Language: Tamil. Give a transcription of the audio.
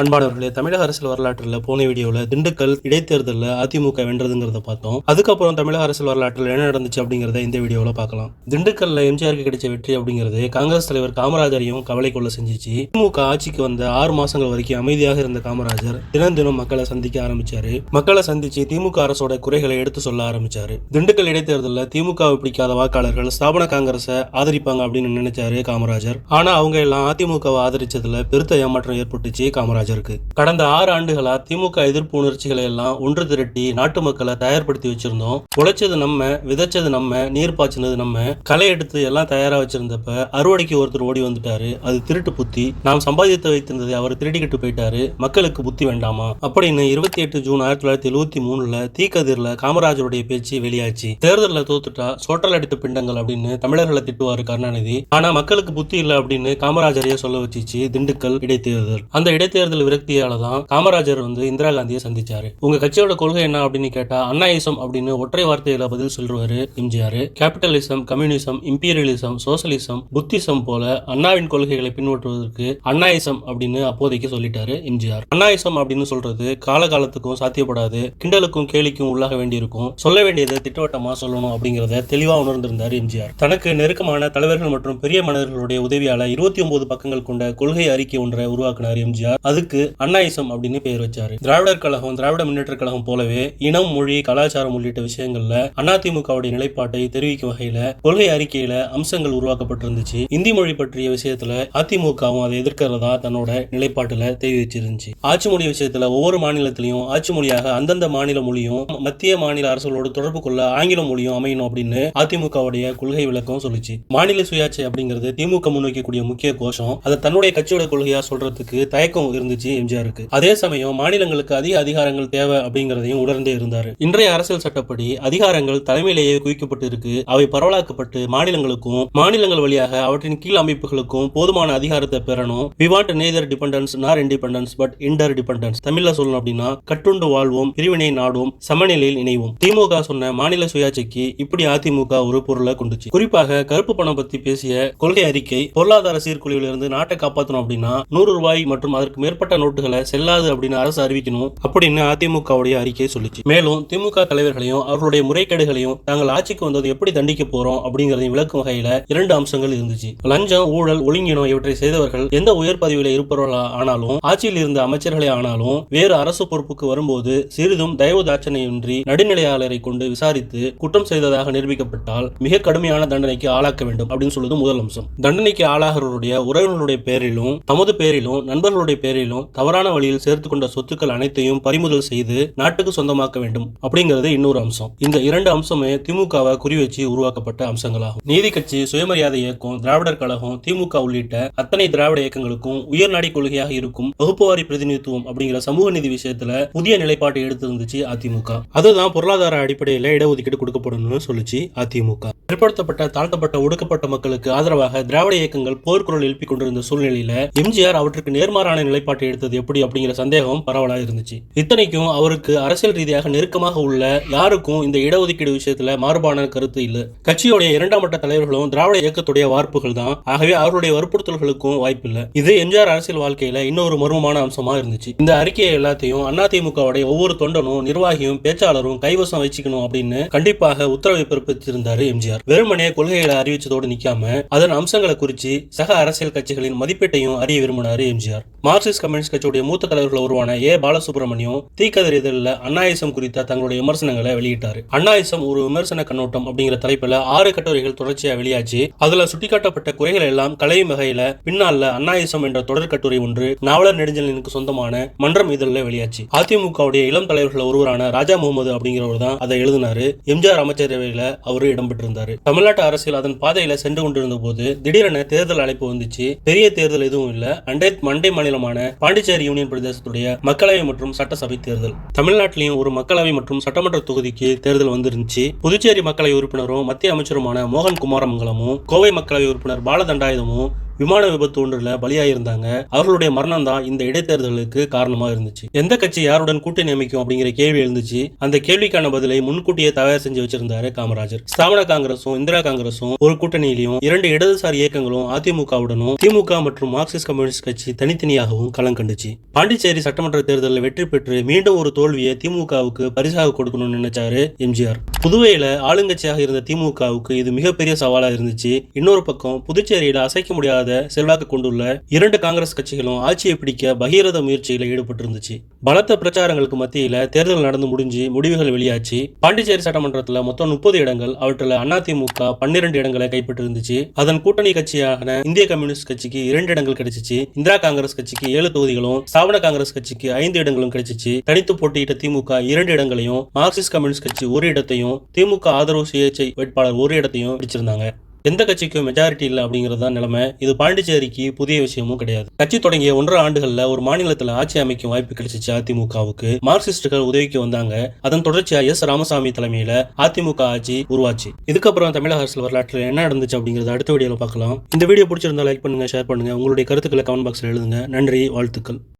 அன்பானவர்களே தமிழக அரசியல் வரலாற்றில் போன வீடியோவில் திண்டுக்கல் இடைத்தேர்தலில் அதிமுக வென்றதுங்கிறத பார்த்தோம். அதுக்கப்புறம் தமிழக அரசியல் வரலாற்றில் என்ன நடந்துச்சு அப்படிங்கிறத இந்த வீடியோவில் பார்க்கலாம். திண்டுக்கல்ல எம்ஜிஆருக்கு கிடைச்ச வெற்றி அப்படிங்கிறது காங்கிரஸ் தலைவர் காமராஜரையும் கவலை கொள்ள செஞ்சிச்சு. திமுக ஆட்சிக்கு வந்த ஆறு மாசங்கள் வரைக்கும் அமைதியாக இருந்த காமராஜர் தினம் தினம் மக்களை சந்திக்க ஆரம்பிச்சாரு. மக்களை சந்திச்சு திமுக அரசோட குறைகளை எடுத்து சொல்ல ஆரம்பிச்சாரு. திண்டுக்கல் இடைத்தேர்தலில் திமுகவை பிடிக்காத வாக்காளர்கள் ஸ்தாபன காங்கிரஸை ஆதரிப்பாங்க அப்படின்னு நினைச்சாரு காமராஜர். ஆனா அவங்க எல்லாம் அதிமுகவை ஆதரிச்சதுல பெருத்த ஏமாற்றம் ஏற்பட்டுச்சு காமராஜர். காமராஜருக்கு கடந்த ஆறு ஆண்டுகளா திமுக எதிர்ப்பு உணர்ச்சிகளை எல்லாம் ஒன்று திரட்டி நாட்டு மக்களை தயார்படுத்தி வச்சிருந்தோம். உழைச்சது நம்ம விதைச்சது நம்ம நீர் பாய்ச்சினது நம்ம களை எடுத்து எல்லாம் தயாரா வச்சிருந்தப்ப அறுவடைக்கு ஒருத்தர் ஓடி வந்துட்டாரு. அது திருட்டு புத்தி. நாம் சம்பாதித்து வைத்திருந்ததை அவர் திருடிக்கிட்டு போயிட்டாரு. மக்களுக்கு புத்தி வேண்டாமா? அப்படின்னு இருபத்தி எட்டு ஜூன் ஆயிரத்தி தொள்ளாயிரத்தி எழுபத்தி மூணுல தீக்கதிர்ல காமராஜருடைய பேச்சு வெளியாச்சு. தேர்தலில் தோத்துட்டா சோற்றல் அடித்த பிண்டங்கள் அப்படின்னு தமிழர்களை திட்டுவாரு கருணாநிதி. ஆனா மக்களுக்கு புத்தி இல்லை அப்படின்னு காமராஜரையே சொல்ல வச்சிச்சு திண்டுக்கல் இடைத்தேர்தல். அந்த இடைத்தேர்தல் விரக்தியால தான் காமராஜர் வந்து இந்திரா காந்தியை சந்திச்சாரு. உங்க கட்சியோட கொள்கை என்ன அப்படின்னு கேட்டா அண்ணாயிசம் அப்படின்னு ஒற்றை வார்த்தையில பதில் சொல்றாரு MGR. Capitalism communism imperialism socialism Buddhism போல அண்ணாவின் கொள்கைகளை பின்பற்றுவதற்கு அண்ணாயிசம் அப்படின்னு அப்போதைக்கு சொல்லிட்டாரு எம்ஜிஆர். அண்ணாயிசம் அப்படின்னு சொல்றது காலகாலத்துக்கும் சாத்தியப்படாது கிண்டலுக்கும் கேலிக்கும் உள்ளாக வேண்டியிருக்கும். சொல்ல வேண்டியதை திட்டவட்டமா சொல்லணும் அப்படிங்கறத தெளிவா உணர்ந்திருந்தார் எம்ஜிஆர். தனக்கு நெருக்கமான தலைவர்கள் மற்றும் பெரிய மனிதர்களுடைய உதவியால இருபத்தி ஒன்பது பக்கங்கள் கொண்ட கொள்கை அறிக்கை ஒன்றை உருவாக்கினார் எம்ஜிஆர். அதுக்கு அண்ணாயிசம் அப்படின்னு பெயர் வச்சாரு. திராவிடர் கழகம் திராவிட முன்னேற்ற கழகம் போலவே இனம் மொழி கலாச்சாரம் உள்ளிட்ட விஷயங்கள்ல அதிமுகவுடைய நிலைப்பாட்டை தெரிவிக்கும் வகையில கொள்கை அறிக்கையில அம்சங்கள் உருவாக்கப்பட்டிருந்துச்சு. இந்தி மொழி பற்றிய விஷயத்துல அதிமுகவும் அதை எதிர்க்கிறதா தன்னோட நிலைப்பாட்டுல தெரிவிச்சிருந்துச்சு. ஆட்சி மொழி விஷயத்துல ஒவ்வொரு மாநிலத்திலையும் ஆட்சி மொழியாக அந்தந்த மாநில மொழியும் மத்திய மாநில அரசுகளோடு தொடர்பு கொள்ள ஆங்கில மொழியும் அமையணும் அப்படின்னு அதிமுகவுடைய கொள்கை விளக்கம் சொல்லுச்சு. மாநில சுயாட்சி அப்படிங்கிறது திமுக முன்வைக்கக்கூடிய முக்கிய கோஷம். அதை தன்னுடைய கட்சியோட கொள்கையா சொல்றதுக்கு தயக்கம் இருந்துச்சு எம்ஜிஆருக்கு அதே சமயம் மாநிலங்களுக்கு அதிக அதிகாரங்கள் தேவை அப்படிங்கறதையும் உணர்ந்தே இருந்தார். இன்றைய அரசியல் சட்டப்படி அதிகாரங்கள் தலைமையிலேயே குவிக்கப்பட்டு இருக்கு அவை பரவலாக்கப்பட்டு மாநிலங்களுக்கும் மாநிலங்கள் வழியாக அவற்றின் கீழ் அமைப்புகளுக்கும் போதுமான அதிகாரத்தை பெறணும். We want neither dependence nor independence but interdependence தமிழ்ல சொல்லணும் அப்படின்னா கட்டுண்டு வாழ்வோம் பிரிவினை நாடும் சமநிலையில் இணைவோம். திமுக சொன்ன மாநில சுயாட்சிக்கு இப்படி அதிமுக ஒரு பொருளை கொண்டுச்சு. குறிப்பாக கருப்பு பணம் பத்தி பேசிய கொள்கை அறிக்கை பொருளாதார சீர்குலைவில் இருந்து நாட்டை காப்பாற்றணும் அப்படின்னா நூறு ரூபாய் மற்றும் அதற்கு மேற்பட்ட நோட்டுகளை செல்லாது அப்படின்னு அரசு அறிவிக்கணும் அப்படின்னு அதிமுகவுடைய அறிக்கை சொல்லிச்சு. மேலும் திமுக தலைவர்களையும் அவர்களுடைய முறைகேடுகளையும் தாங்கள் ஆட்சிக்கு வந்தது எப்படி தண்டிக்க போறோம் அப்படிங்கறதையும் விளக்கும் வகையில இரண்டு அம்சங்கள் இருந்துச்சு. லஞ்சம் ஊழல் ஒழுங்கினம் இவற்றை செய்தவர்கள் எந்த உயர் பதவியில இருப்பவர்களா ஆனாலும் ஆட்சியில் இருந்த அமைச்சர்களே ஆனாலும் வேறு அரசு பொறுப்புக்கு வரும்போது சிறிதும் தயவு தாட்சணையின்றி நடுநிலையாளரை கொண்டு விசாரித்து குற்றம் செய்ததாக நிரூபிக்கப்பட்டால் மிக கடுமையான தண்டனைக்கு ஆளாக்க வேண்டும் அப்படின்னு சொல்வது முதல் அம்சம். தண்டனைக்கு ஆளாகிறவருடைய உறவினர்களுடைய பேரிலும் தமது பேரிலும் நண்பர்களுடைய பேரிலும் தவறான வழியில் சேர்த்து கொண்ட சொத்துக்கள் அனைத்தையும் பறிமுதல் செய்து நாட்டுக்கு சொந்தமாக்க வேண்டும் அப்படிங்கிறது இன்னொரு அம்சம். இந்த இரண்டு அம்சமே திமுகவை குறிவச்சு உருவாக்கப்பட்ட அம்சங்களாகும். நீதி கட்சி சுயமரியாதை இயக்கம் திராவிடர் கழகம் திமுக உள்ளிட்ட அத்தனை திராவிட இயக்கங்களுக்கும் உயர்நாடி கொள்கையாக இருக்கும் வகுப்புவாரி பிரதிநிதித்துவம் அப்படிங்கிற சமூக நீதி விஷயத்துல புதிய நிலைப்பாட்டை எடுத்திருந்துச்சு அதிமுக. அதுதான் பொருளாதார அடிப்படையில இடஒதுக்கீடு கொடுக்கப்படும் சொல்லுச்சு அதிமுக. பிற்படுத்தப்பட்ட தாழ்த்தப்பட்ட ஒடுக்கப்பட்ட மக்களுக்கு ஆதரவாக திராவிட இயக்கங்கள் போர்க்குரல் எழுப்பிக் கொண்டிருந்த சூழ்நிலையில எம்ஜிஆர் அவற்றுக்கு நேர்மாறான நிலைப்பாட்டை எடுத்தது எப்படி அப்படிங்கிற சந்தேகம் பரவலாக இருந்துச்சு. இத்தனைக்கும் அவருக்கு அரசியல் ரீதியாக நெருக்கமாக உள்ள யாருக்கும் இந்த இடஒதுக்கீடு விஷயத்துல மாறுபாடான கருத்து இல்லை. கட்சியுடைய இரண்டாம் மட்ட தலைவர்களும் திராவிட இயக்கத்துடைய வார்ப்புகள் தான். ஆகவே அவருடைய வற்புறுத்தல்களுக்கும் வாய்ப்பில்லை இது எம்ஜிஆர் அரசியல் வாழ்க்கையில இன்னொரு மர்மமான அம்சமா இருந்துச்சு. இந்த அறிக்கையை எல்லாத்தையும் அதிமுகவுடைய ஒவ்வொரு தொண்டனும் நிர்வாகியும் பேச்சாளரும் கைவசம் வச்சுக்கணும் அப்படின்னு கண்டிப்பாக உத்தரவை பிறப்பித்திருந்தாரு எம்ஜிஆர். வெறுமனே கொள்கைகளை அறிவிச்சதோடு நிக்காம அதன் அம்சங்களை குறித்து சக அரசியல் கட்சிகளின் மதிப்பீட்டையும் அறிய விரும்பினாரு எம்ஜிஆர். மார்க்சிஸ்ட் கம்யூனிஸ்ட் கட்சியுடைய மூத்த தலைவர்கள் உருவான ஏ. பாலசுப்ரமணியம் தீக்கதிர் இதழில் அண்ணாயிசம் குறித்த தங்களுடைய விமர்சனங்களை வெளியிட்டார். அண்ணாயிசம் ஒரு விமர்சன கண்ணோட்டம் அப்படிங்கிற தலைப்பில் ஆறு கட்டுரைகள் தொடர்ச்சியாக வெளியாச்சு. அதுல சுட்டிக்காட்டப்பட்ட குறைகள் எல்லாம் கலையும் வகையில பின்னால அண்ணாயிசம் என்ற தொடர் கட்டுரை ஒன்று நாவலர் நெடுஞ்சலனுக்கு சொந்தமான மன்றம் இதழில் வெளியாச்சு. அதிமுகவுடைய இளம் தலைவர்கள் ஒருவரான ராஜா முகமது அப்படிங்கிறவர் தான் அதை எழுதினாரு. எம்ஜிஆர் அமைச்சரவையில அவரு இடம்பெற்றிருந்தாரு. தமிழ்நாட்டு அரசியல் அதன் பாதையில சென்று கொண்டிருந்த போது திடீரென தேர்தல் அழைப்பு வந்துச்சு. பெரிய தேர்தல் எதுவும் இல்ல. அண்டை மண்டை மாநிலமான பாண்டிச்சேரி யூனியன் பிரதேசத்துடைய மக்களவை மற்றும் சட்டசபை தேர்தல். தமிழ்நாட்டிலையும் ஒரு மக்களவை மற்றும் சட்டமன்ற தொகுதிக்கு தேர்தல் வந்திருந்துச்சு. புதுச்சேரி மக்களவை உறுப்பினரும் மத்திய அமைச்சருமான மோகன் குமாரமங்கலமும் கோவை மக்களவை உறுப்பினர் பாலதண்டாயுதமும் விமான விபத்து ஒன்றுல பலியாயிருந்தாங்க. அவர்களுடைய மரணம் தான் இந்த இடைத்தேர்தலுக்கு காரணமா இருந்துச்சு. எந்த கட்சி யாருடன் கூட்டணி அமைக்கும் அப்படிங்கிற கேள்வி எழுந்துச்சு. அந்த கேள்விக்கான பதிலை முன்கூட்டியே தயார் செஞ்சு வச்சிருந்தாரு காமராஜர். ஸ்தாபன காங்கிரசும் இந்திரா காங்கிரசும் ஒரு கூட்டணியிலையும் இரண்டு இடதுசாரி இயக்கங்களும் அதிமுகவுடனும் திமுக மற்றும் மார்க்சிஸ்ட் கம்யூனிஸ்ட் கட்சி தனித்தனியாகவும் களம் கண்டுச்சு. பாண்டிச்சேரி சட்டமன்ற தேர்தலில் வெற்றி பெற்று மீண்டும் ஒரு தோல்வியை திமுகவுக்கு பரிசாக கொடுக்கணும்னு நினைச்சாரு எம்ஜிஆர். புதுவையில் ஆளுங்கட்சியாக இருந்த திமுகவுக்கு இது மிகப்பெரிய சவாலாக இருந்துச்சு. இன்னொரு பக்கம் புதுச்சேரியில் அசைக்க முடியாத செல்வாக்கு கொண்டுள்ள இரண்டு காங்கிரஸ் கட்சிகளும் ஆட்சியை பிடிக்க பகிரத முயற்சியில ஈடுபட்டிருந்துச்சு. பலத்த பிரச்சாரங்களுக்கு மத்தியில் தேர்தல் நடந்து முடிஞ்சு முடிவுகள் வெளியாச்சு. பாண்டிச்சேரி சட்டமன்றத்தில் மொத்தம் முப்பது இடங்கள் அவற்றில் அதிமுக பன்னிரண்டு இடங்களை கைப்பற்றிருந்துச்சு. அதன் கூட்டணி கட்சியான இந்திய கம்யூனிஸ்ட் கட்சிக்கு இரண்டு இடங்கள் கிடைச்சிச்சு. இந்திரா காங்கிரஸ் கட்சிக்கு ஏழு தொகுதிகளும் ஸ்தாபன காங்கிரஸ் கட்சிக்கு ஐந்து இடங்களும் கிடைச்சிச்சு. தனித்து போட்டியிட்ட திமுக இரண்டு இடங்களையும் மார்க்சிஸ்ட் கம்யூனிஸ்ட் கட்சி ஒரு இடத்தையும் திமுக ஆதரவு சுயேட்சை வேட்பாளர் ஒரு இடத்தையும் பிடிச்சிருந்தாங்க. எந்த கட்சிக்கும் மெஜாரிட்டி இல்லை அப்படிங்கிறது தான் நிலைமை. இது பாண்டிச்சேரிக்கு புதிய விஷயமும் கிடையாது. கட்சி தொடங்கிய ஒன்றரை ஆண்டுகள்ல ஒரு மாநிலத்தில் ஆட்சி அமைக்கும் வாய்ப்பு கிடைச்சிச்சு அதிமுகவுக்கு. மார்க்சிஸ்டுகள் உதவிக்கு வந்தாங்க. அதன் தொடர்ச்சியா எஸ் ராமசாமி தலைமையில அதிமுக ஆட்சி உருவாச்சு. இதுக்கப்புறம் தமிழக அரசியல் வரலாற்றில் என்ன நடந்துச்சு அப்படிங்கறத அடுத்த வீடியோல பார்க்கலாம். இந்த வீடியோ பிடிச்சிருந்தா லைக் பண்ணுங்க ஷேர் பண்ணுங்க. உங்களுடைய கருத்துக்களை கமெண்ட் பாக்ஸ்ல எழுதுங்க. நன்றி வாழ்த்துக்கள்.